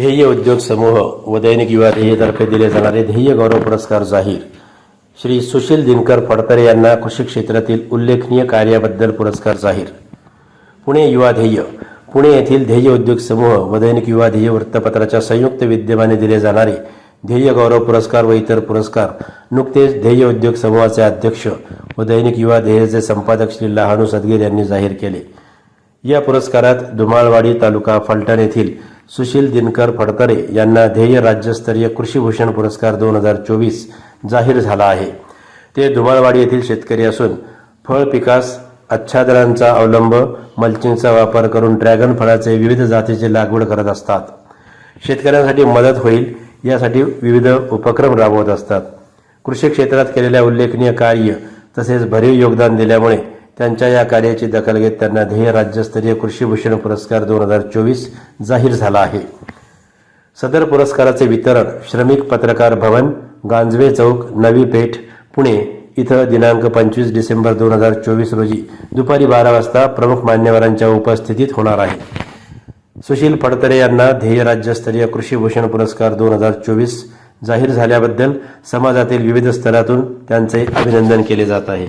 ध्येय उद्योग समूह व दैनिक युवा ध्येयतर्फे दिले जाणारे ध्येय गौरव पुरस्कार जाहीर. श्री सुशील दिनकर फडतरे यांना कृषी क्षेत्रातील उल्लेखनीय कार्याबद्दल पुरस्कार जाहीर. पुणे युवा ध्येय. पुणे येथील ध्येय उद्योग समूह व दैनिक युवा ध्येय वृत्तपत्राच्या संयुक्त विद्यमाने दिले जाणारे ध्येय गौरव पुरस्कार व इतर पुरस्कार नुकतेच ध्येय उद्योग समूहाचे अध्यक्ष व दैनिक युवा ध्येयचे संपादक श्री लहानू सदगीर यांनी जाहीर केले. या पुरस्कारात धुमाळवाडी तालुका फलटण येथील सुशील दिनकर फडतरे यांना ध्येय राज्यस्तरीय कृषीभूषण पुरस्कार दोन हजार चोवीस जाहीर झाला आहे. ते धुमाळवाडी येथील शेतकरी असून फळ पिकास आच्छादनांचा अवलंब मल्चिंगचा वापर करून ड्रॅगन फळाचे विविध जातीची लागवड करत असतात. शेतकऱ्यांसाठी मदत होईल यासाठी विविध उपक्रम राबवत असतात. कृषी क्षेत्रात केलेल्या उल्लेखनीय कार्य तसेच भरीव योगदान दिल्यामुळे त्यांच्या या कार्याची दखल घेत त्यांना ध्येय राज्यस्तरीय कृषीभूषण पुरस्कार दोन हजार चोवीस जाहीर झाला आहे. सदर पुरस्काराचे वितरण श्रमिक पत्रकार भवन गांजवे चौक नवी पेठ पुणे इथं दिनांक पंचवीस डिसेंबर दोन हजार चोवीस रोजी दुपारी बारा वाजता प्रमुख मान्यवरांच्या उपस्थितीत होणार आहे. सुशील फडतरे यांना ध्येय राज्यस्तरीय कृषीभूषण पुरस्कार दोन हजार चोवीस जाहीर झाल्याबद्दल समाजातील विविध स्तरातून त्यांचे अभिनंदन केले जात आहे.